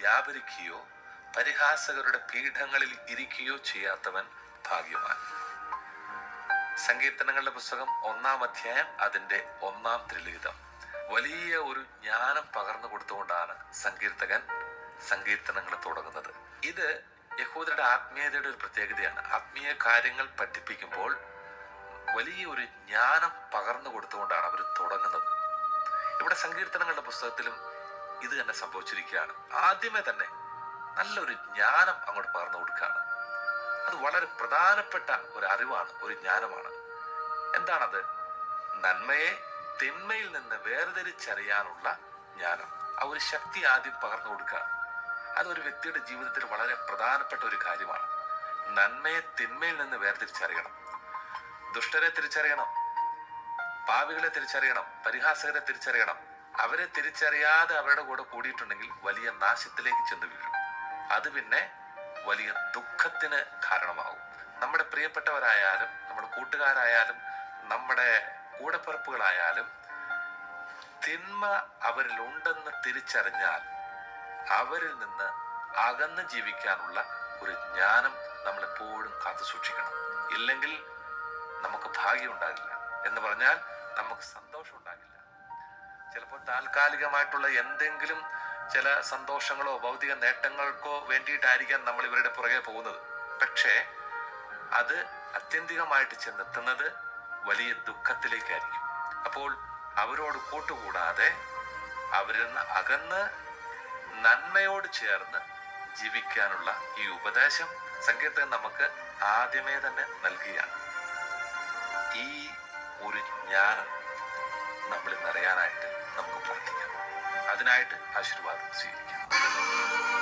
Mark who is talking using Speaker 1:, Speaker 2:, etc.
Speaker 1: വ്യാപരിക്കുകയോ പരിഹാസകരുടെ പീഠങ്ങളിൽ ഇരിക്കുകയോ ചെയ്യാത്തവൻ ഭാഗ്യവാൻ. സങ്കീർത്തനങ്ങളുടെ പുസ്തകം ഒന്നാം അധ്യായം അതിന്റെ ഒന്നാം ത്രിലിഖിതം. വലിയ ഒരു ജ്ഞാനം പകർന്നു കൊടുത്തുകൊണ്ടാണ് സങ്കീർത്തകൻ സങ്കീർത്തനങ്ങൾ തുടങ്ങുന്നത്. ഇത് യഹൂദരുടെ ആത്മീയതയുടെ ഒരു പ്രത്യേകതയാണ്. ആത്മീയ കാര്യങ്ങൾ പഠിപ്പിക്കുമ്പോൾ വലിയ ഒരു ജ്ഞാനം പകർന്നു കൊടുത്തുകൊണ്ടാണ് അവർ തുടങ്ങുന്നത്. ഇവിടെ സങ്കീർത്തനങ്ങളുടെ പുസ്തകത്തിലും ഇത് തന്നെ സംഭവിച്ചിരിക്കുകയാണ്. ആദ്യമേ തന്നെ നല്ലൊരു ജ്ഞാനം അങ്ങോട്ട് പകർന്നു കൊടുക്കുകയാണ്. അത് വളരെ പ്രധാനപ്പെട്ട ഒരു അറിവാണ് ഒരു ജ്ഞാനമാണ്. എന്താണത്? നന്മയെ തിന്മയിൽ നിന്ന് വേർതിരിച്ചറിയാനുള്ള ജ്ഞാനം. ആ ഒരു ശക്തി ആദ്യം പകർന്നു കൊടുക്കുക അതൊരു വ്യക്തിയുടെ ജീവിതത്തിൽ വളരെ പ്രധാനപ്പെട്ട ഒരു കാര്യമാണ്. നന്മയെ തിന്മയിൽ നിന്ന് വേർതിരിച്ചറിയണം. ദുഷ്ടരെ തിരിച്ചറിയണം. പാവികളെ തിരിച്ചറിയണം. പരിഹാസകരെ തിരിച്ചറിയണം. അവരെ തിരിച്ചറിയാതെ അവരുടെ കൂടെ കൂടിയിട്ടുണ്ടെങ്കിൽ വലിയ നാശത്തിലേക്ക് ചെന്ന് വീഴും. അത് പിന്നെ വലിയ ദുഃഖത്തിന് കാരണമാകും. നമ്മുടെ പ്രിയപ്പെട്ടവരായാലും നമ്മുടെ കൂട്ടുകാരായാലും നമ്മുടെ കൂടപ്പിറപ്പുകളായാലും തിന്മ അവരിൽ ഉണ്ടെന്ന് തിരിച്ചറിഞ്ഞാൽ അവരിൽ നിന്ന് അകന്ന് ജീവിക്കാനുള്ള ഒരു ജ്ഞാനം നമ്മൾ എപ്പോഴും കാത്തു സൂക്ഷിക്കണം. ഇല്ലെങ്കിൽ നമുക്ക് ഭാഗ്യം ഉണ്ടാകില്ല. എന്ന് പറഞ്ഞാൽ നമുക്ക് സന്തോഷം ഉണ്ടാകില്ല. ചിലപ്പോൾ താൽക്കാലികമായിട്ടുള്ള എന്തെങ്കിലും ചില സന്തോഷങ്ങളോ ഭൗതിക നേട്ടങ്ങൾക്കോ വേണ്ടിയിട്ടായിരിക്കാം നമ്മൾ ഇവരുടെ പുറകെ പോകുന്നത്. പക്ഷേ അത് അത്യന്തികമായിട്ട് ചെന്നെത്തുന്നത് വലിയ ദുഃഖത്തിലേക്കായിരിക്കും. അപ്പോൾ അവരോട് കൂട്ടുകൂടാതെ അവരിൽ നിന്ന് അകന്ന് നന്മയോട് ചേർന്ന് ജീവിക്കാനുള്ള ഈ ഉപദേശം സങ്കീർത്തകൻ നമുക്ക് ആദ്യമേ തന്നെ നൽകുകയാണ്. ഈ ഒരു ജ്ഞാനം നമ്മൾ അറിയാനായിട്ട് നമുക്ക് പ്രാർത്ഥിക്കാം. അതിനായിട്ട് ആശീർവാദം സ്വീകരിക്കാം.